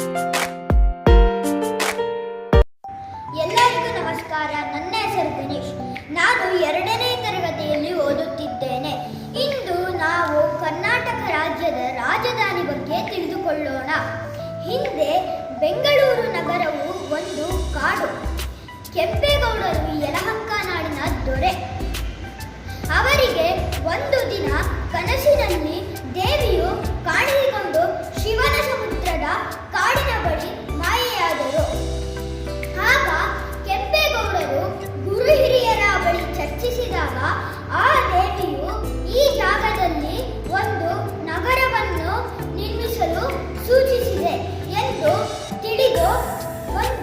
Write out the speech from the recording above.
ಎಲ್ಲರಿಗೂ ನಮಸ್ಕಾರ. ನನ್ನ ಹೆಸರು ಗಣೇಶ್ ನಾನು ಎರಡನೇ ತರಗತಿಯಲ್ಲಿ ಓದುತ್ತಿದ್ದೇನೆ. ಇಂದು ನಾವು ಕರ್ನಾಟಕ ರಾಜ್ಯದ ರಾಜಧಾನಿ ಬಗ್ಗೆ ತಿಳಿದುಕೊಳ್ಳೋಣ. ಹಿಂದೆ ಬೆಂಗಳೂರು ನಗರವು ಒಂದು ಕಾಡು. ಕೆಂಪೇಗೌಡರು ಯಲಹಂಕ ನಾಡಿನ ದೊರೆ. ಅವರಿಗೆ ಒಂದು ದಿನ 끝.